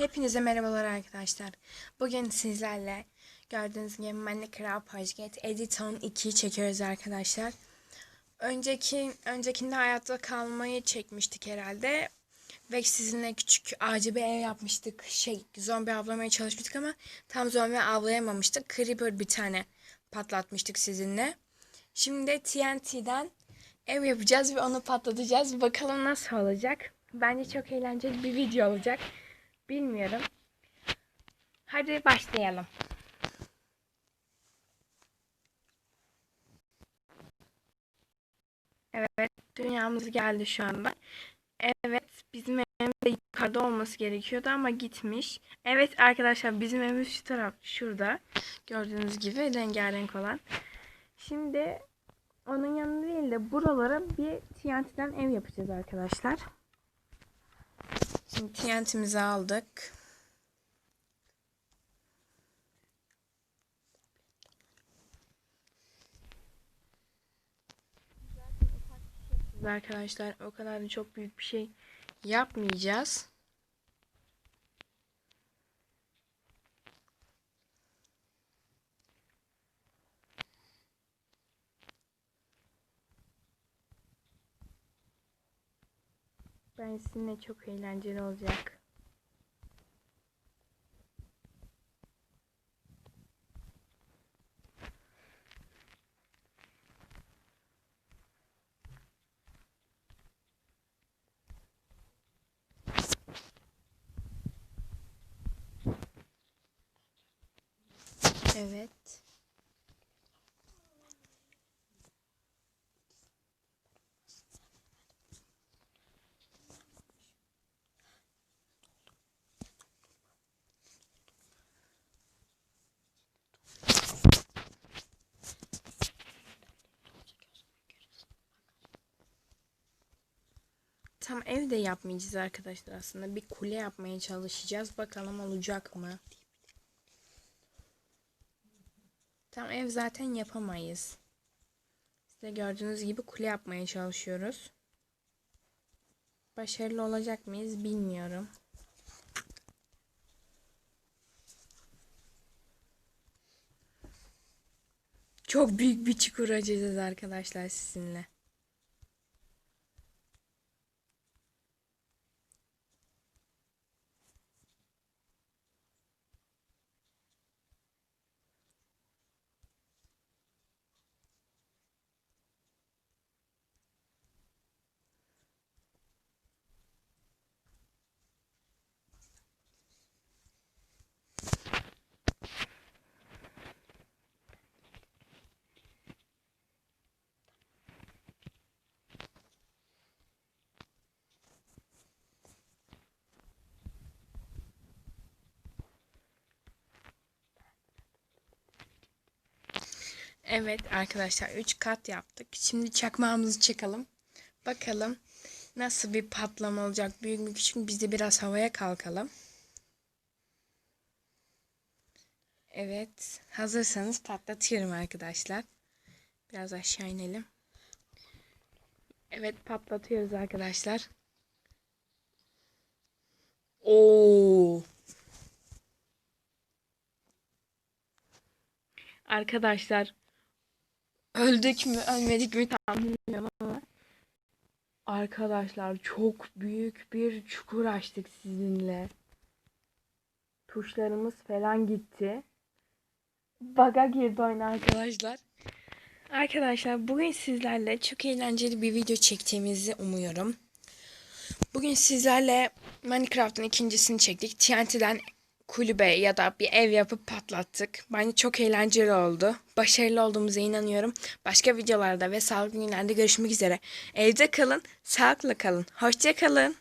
Hepinize merhabalar arkadaşlar. Bugün sizlerle gördüğünüz gibi Minecraft Project Editon 2'yi çekiyoruz arkadaşlar. Önceki öncekinde hayatta kalmayı çekmiştik herhalde. Ve sizinle küçük acil bir ev yapmıştık. Şey zombi avlamaya çalışmıştık ama tam zombi avlayamamıştık. Creeper bir tane patlatmıştık sizinle. Şimdi TNT'den ev yapacağız ve onu patlatacağız. Bakalım nasıl olacak. Bence çok eğlenceli bir video olacak. Bilmiyorum. Hadi başlayalım. Evet, dünyamız geldi şu anda. Evet, bizim evimiz de yukarıda olması gerekiyordu ama gitmiş. Evet arkadaşlar, bizim evimiz şu taraf, şurada. Gördüğünüz gibi rengarenk olan. Şimdi onun yanında değil de buralara bir TNT'den ev yapacağız arkadaşlar. Şimdi TNT'mizi aldık. Arkadaşlar o kadar da çok büyük bir şey yapmayacağız. Ben sizinle çok eğlenceli olacak. Evet. Tam ev de yapmayacağız arkadaşlar aslında. Bir kule yapmaya çalışacağız. Bakalım olacak mı? Tam ev zaten yapamayız. Size gördüğünüz gibi kule yapmaya çalışıyoruz. Başarılı olacak mıyız bilmiyorum. Çok büyük bir çukur açacağız arkadaşlar sizinle. Evet arkadaşlar 3 kat yaptık. Şimdi çakmağımızı çakalım. Bakalım nasıl bir patlama olacak. Büyük mü küçük mü biz de biraz havaya kalkalım. Evet hazırsanız patlatıyorum arkadaşlar. Biraz aşağı inelim. Evet patlatıyoruz arkadaşlar. Oo. Arkadaşlar öldük mü ölmedik mi tam bilmiyorum ama arkadaşlar çok büyük bir çukur açtık sizinle. Tuşlarımız falan gitti. Baga girdi oyun arkadaşlar. Arkadaşlar bugün sizlerle çok eğlenceli bir video çektiğimizi umuyorum. Bugün sizlerle Minecraft'ın ikincisini çektik. TNT'den kulübe ya da bir ev yapıp patlattık. Bence çok eğlenceli oldu. Başarılı olduğumuza inanıyorum. Başka videolarda ve sağlıklı günlerde görüşmek üzere. Evde kalın, sağlıklı kalın. Hoşça kalın.